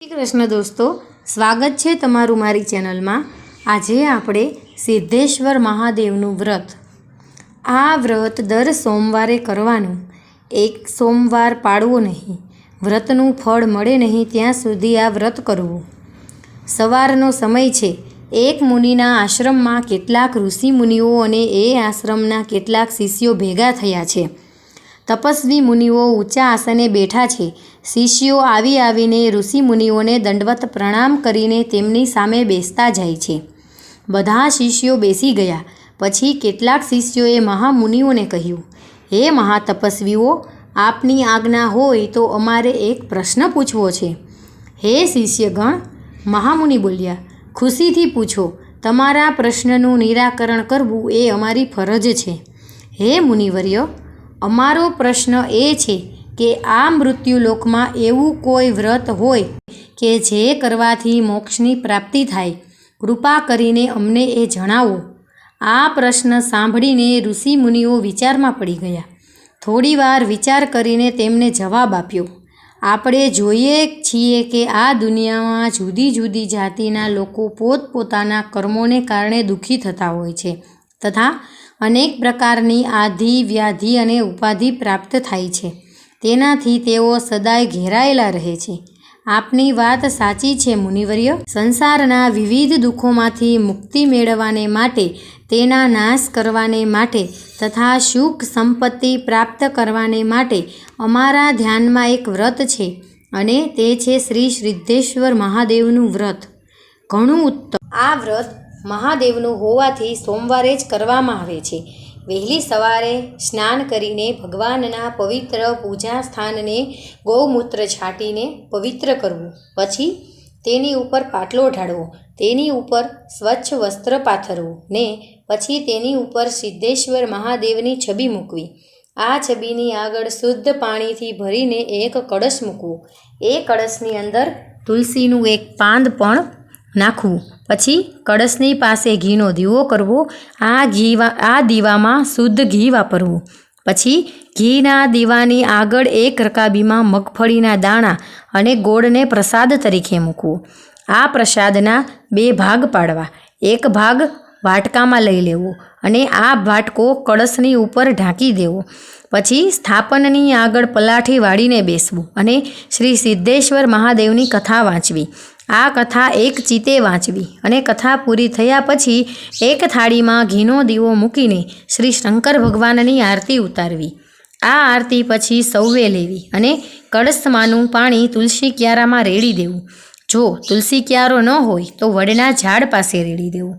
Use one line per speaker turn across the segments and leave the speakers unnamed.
શ્રી કૃષ્ણ દોસ્તો, સ્વાગત છે તમારું મારી ચેનલમાં. આજે આપણે સિદ્ધેશ્વર મહાદેવનું વ્રત. આ વ્રત દર સોમવારે કરવાનું. એક સોમવાર પાળવો નહીં. વ્રતનું ફળ મળે નહીં ત્યાં સુધી આ વ્રત કરવું. સવારનો સમય છે. એક મુનિના આશ્રમમાં કેટલાક ઋષિ મુનિઓ અને એ આશ્રમના કેટલાક શિષ્યો ભેગા થયા છે. તપસ્વી મુનિઓ ઊંચા આસને બેઠા છે. શિષ્યો આવી આવીને ઋષિ મુનિઓને દંડવત પ્રણામ કરીને તેમની સામે બેસતા જાય છે. બધા શિષ્યો બેસી ગયા. પછી કેટલાક શિષ્યોએ મહામુનિઓને કહ્યું, હે મહાતપસ્વીઓ, આપની આજ્ઞા હોય તો અમારે એક પ્રશ્ન પૂછવો છે. હે શિષ્યગણ, મહામુનિ બોલ્યા, ખુશીથી પૂછો, તમારા પ્રશ્નનું નિરાકરણ કરવું એ અમારી ફરજ છે. હે મુનિવર્ય અમારો પ્રશ્ન એ છે કે આ મૃત્યુલોકમાં એવું કોઈ વ્રત હોય કે જે કરવાથી મોક્ષની પ્રાપ્તિ થાય? કૃપા કરીને અમને એ જણાવો. આ પ્રશ્ન સાંભળીને ઋષિ મુનિઓ વિચારમાં પડી ગયા. થોડીવાર વિચાર કરીને તેમને જવાબ આપ્યો. આપણે જોઈએ છીએ કે આ દુનિયામાં જુદી જુદી જાતિના લોકો પોતપોતાના કર્મોને કારણે દુઃખી થતા હોય છે તથા અનેક પ્રકારની આધિ, વ્યાધિ અને ઉપાધિ પ્રાપ્ત થાય છે. તેનાથી તેઓ સદાય ઘેરાયેલા રહે છે. આપની વાત સાચી છે, મુનિવર્ય. સંસારના વિવિધ દુઃખોમાંથી મુક્તિ મેળવવાને માટે, તેના નાશ કરવાને માટે તથા સુખ સંપત્તિ પ્રાપ્ત કરવાને માટે અમારા ધ્યાનમાં એક વ્રત છે અને તે છે શ્રી સિદ્ધેશ્વર મહાદેવનું વ્રત. ઘણું ઉત્તમ. આ વ્રત મહાદેવનું હોવાથી સોમવારે જ કરવામાં આવે છે. વહેલી સવારે સ્નાન કરીને ભગવાનના પવિત્ર પૂજા સ્થાનને ગૌમૂત્ર છાંટીને પવિત્ર કરવું. પછી તેની ઉપર પાટલો ઢાળવો. તેની ઉપર સ્વચ્છ વસ્ત્ર પાથરવું ને પછી તેની ઉપર સિદ્ધેશ્વર મહાદેવની છબી મૂકવી. આ છબીની આગળ શુદ્ધ પાણીથી ભરીને એક કળશ મૂકવું. એ કળશની અંદર તુલસીનું એક પાંદ પણ નાખવું. પછી કળશની પાસે ઘીનો દીવો કરવો. આ ઘી આ દીવામાં શુદ્ધ ઘી વાપરવું. પછી ઘીના દીવાની આગળ એક રકાબીમાં મગફળીના દાણા અને ગોળને પ્રસાદ તરીકે મૂકવો. આ પ્રસાદના બે ભાગ પાડવા. એક ભાગ વાટકામાં લઈ લેવો અને આ વાટકો કળશની ઉપર ઢાંકી દેવો. પછી સ્થાપનની આગળ પલાઠી વાળીને બેસવું અને શ્રી સિદ્ધેશ્વર મહાદેવની કથા વાંચવી. આ કથા એક ચિતે વાંચવી અને કથા પૂરી થયા પછી એક થાળીમાં ઘીનો દીવો મૂકીને શ્રી શંકર ભગવાનની આરતી ઉતારવી. આ આરતી પછી સૌએ લેવી અને કળશમાંનું પાણી તુલસી ક્યારામાં રેડી દેવું. જો તુલસી ક્યારો ન હોય તો વડના ઝાડ પાસે રેડી દેવું.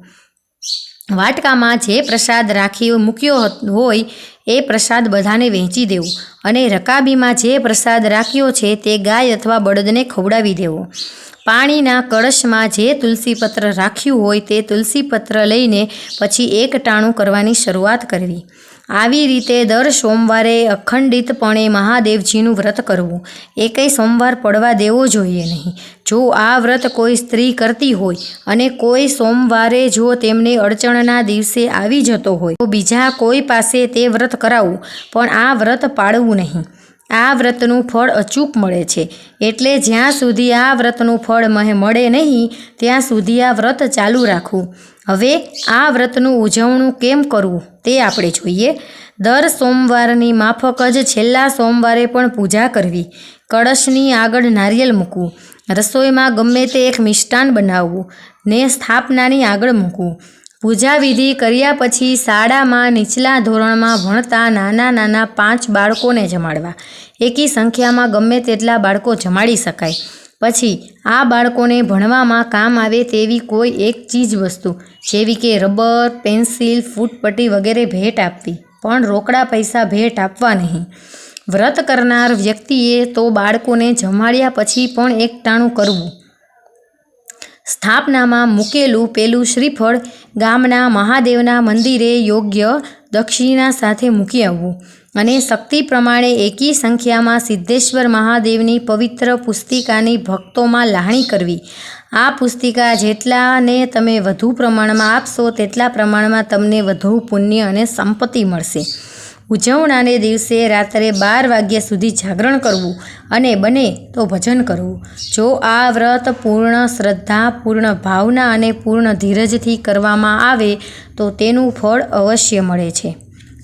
વાટકામાં જે પ્રસાદ રાખી મૂક્યો હોય એ પ્રસાદ બધાને વહેંચી દેવું અને રકાબીમાં જે પ્રસાદ રાખ્યો છે તે ગાય અથવા બળદને ખવડાવી દેવો. પાણીના કળશમાં જે તુલસીપત્ર રાખ્યું હોય તે તુલસીપત્ર લઈને પછી એક ટાણું કરવાની શરૂઆત કરવી. આવી રીતે દર સોમવારે અખંડિતપણે મહાદેવજીનું વ્રત કરવું. એ કંઈ સોમવાર પડવા દેવો જોઈએ નહીં. જો આ વ્રત કોઈ સ્ત્રી કરતી હોય અને કોઈ સોમવારે જો તેમને અડચણના દિવસે આવી જતો હોય તો બીજા કોઈ પાસે તે વ્રત કરાવવું પણ આ વ્રત પાળવું નહીં. આ વ્રતનું ફળ અચૂક મળે છે. એટલે જ્યાં સુધી આ વ્રતનું ફળ મળે નહીં, ત્યાં સુધી આ વ્રત ચાલુ રાખવું. હવે આ વ્રતનું ઉજવણું કેમ કરવું તે આપણે જોઈએ. દર સોમવારની માફક જ છેલ્લા સોમવારે પણ પૂજા કરવી. કળશની આગળ નારિયેલ મૂકવું. રસોઈમાં ગમે તે એક મિષ્ટાન બનાવવું ને સ્થાપનાની આગળ મૂકવું. પૂજા વિધિ કર્યા પછી શાળામાં નીચલા ધોરણમાં ભણતા નાના નાના પાંચ બાળકોને જમાડવા. એકી સંખ્યામાં ગમે તેટલા બાળકો જમાડી શકાય. પછી આ બાળકોને ભણવામાં કામ આવે તેવી કોઈ એક ચીજ વસ્તુ, જેવી કે રબર, પેન્સિલ, ફૂટપટ્ટી વગેરે ભેટ આપવી. પણ રોકડા પૈસા ભેટ આપવા નહીં. વ્રત કરનાર વ્યક્તિએ તો બાળકોને જમાડ્યા પછી પણ એકટાણું કરવું. સ્થાપનામાં મૂકેલું પેલું શ્રીફળ ગામના મહાદેવના મંદિરે યોગ્ય દક્ષિણા સાથે મૂકી આવવું અને શક્તિ પ્રમાણે એકી સંખ્યામાં સિદ્ધેશ્વર મહાદેવની પવિત્ર પુસ્તિકાની ભક્તોમાં લાહણી કરવી. આ પુસ્તિકા જેટલાને તમે વધુ પ્રમાણમાં આપશો, તેટલા પ્રમાણમાં તમને વધુ પુણ્ય અને સંપત્તિ મળશે. ઉજવણાને દિવસે રાત્રે બાર વાગ્યા સુધી જાગરણ કરવું અને બને તો ભજન કરવું. જો આ વ્રત પૂર્ણ શ્રદ્ધા, પૂર્ણ ભાવના અને પૂર્ણ ધીરજથી કરવામાં આવે, તો તેનું ફળ અવશ્ય મળે છે.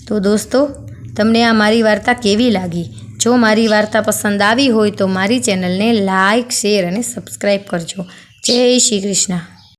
તો દોસ્તો, તમને આ મારી વાર્તા કેવી લાગી? જો મારી વાર્તા પસંદ આવી હોય તો મારી ચેનલને લાઈક, શેર અને સબસ્ક્રાઈબ કરજો. જય શ્રી કૃષ્ણ.